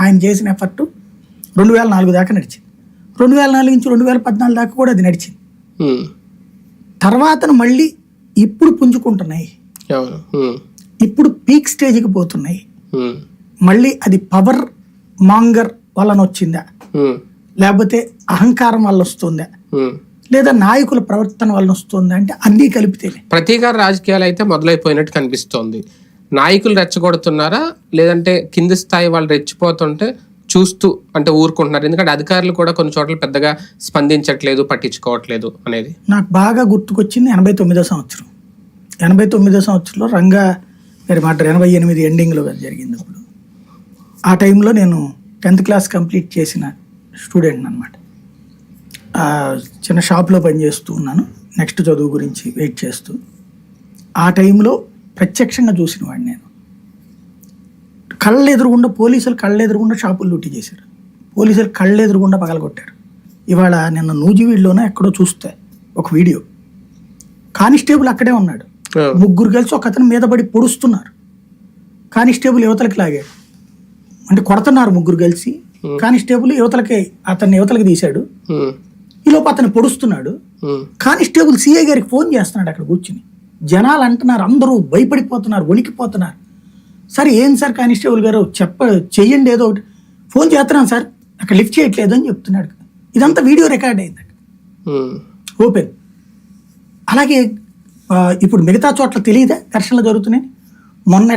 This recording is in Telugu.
ఆయన చేసిన ఎఫర్ట్ రెండు వేల నాలుగు దాకా నడిచింది. రెండు వేల నాలుగు నుంచి రెండు వేల పద్నాలుగు దాకా కూడా అది నడిచింది. తర్వాత మళ్ళీ ఇప్పుడు పుంజుకుంటున్నాయి. ఇప్పుడు పీక్ స్టేజ్కి పోతున్నాయి. మళ్ళీ అది పవర్ మాంగర్ వలన వచ్చిందా? లేకపోతే అహంకారం వల్ల వస్తుందా. లేదా నాయకుల ప్రవర్తన వలన వస్తుందా? అంటే అన్నీ కలిపితేనే. ప్రతీకార రాజకీయాలు అయితే మొదలైపోయినట్టు కనిపిస్తోంది. నాయకులు రెచ్చగొడుతున్నారా? లేదంటే కింది స్థాయి వాళ్ళు రెచ్చిపోతుంటే చూస్తూ అంటే ఊరుకుంటున్నారు. ఎందుకంటే అధికారులు కూడా కొన్ని చోట్ల పెద్దగా స్పందించట్లేదు పట్టించుకోవట్లేదు అనేది. నాకు బాగా గుర్తుకొచ్చింది ఎనభై తొమ్మిదో సంవత్సరం. ఎనభై తొమ్మిదో సంవత్సరంలో రంగా గారి మాట ఎనభై ఎనిమిది ఎండింగ్లో జరిగింది అప్పుడు ఆ టైంలో నేను టెన్త్ క్లాస్ కంప్లీట్ చేసిన స్టూడెంట్ అనమాట చిన్న షాప్లో పనిచేస్తూ ఉన్నాను. నెక్స్ట్ చదువు గురించి వెయిట్ చేస్తూ. ఆ టైంలో ప్రత్యక్షంగా చూసిన వాడిని నేను. కళ్ళ ఎదురుగుండా పోలీసులు కళ్ళ ఎదురుగుండా షాపులు లూటీ చేశారు. పోలీసులు కళ్ళ ఎదురుగుండా పగలగొట్టారు. ఇవాళ నిన్న నూజివీడులోనే ఎక్కడో చూస్తే ఒక వీడియో. కానిస్టేబుల్ అక్కడే ఉన్నాడు. ముగ్గురు కలిసి ఒక అతని మీద పడి పొడుస్తున్నారు. కానిస్టేబుల్ యువతలకి లాగాడు. అంటే కొడుతున్నారు ముగ్గురు కలిసి. కానిస్టేబుల్ యువతలకి అతన్ని యువతలకి తీశాడు. ఈలోపు అతను పొడుస్తున్నాడు. కానిస్టేబుల్ సిఐ గారికి ఫోన్ చేస్తున్నాడు అక్కడ కూర్చుని. జనాలు అంటున్నారు అందరూ భయపడిపోతున్నారు వణికిపోతున్నారు. సార్ ఏం సార్ కానిస్టేబుల్ గారు? చెప్ప చెయ్యండి ఏదో ఒకటి. ఫోన్ చేస్తున్నాను సార్. అక్కడ లిఫ్ట్ చేయట్లేదు అని చెప్తున్నాడు. ఇదంతా వీడియో రికార్డ్ అయింది ఓపెన్. అలాగే ఇప్పుడు మిగతా చోట్ల తెలియదా ఘర్షణలు జరుగుతున్నాయి? మొన్న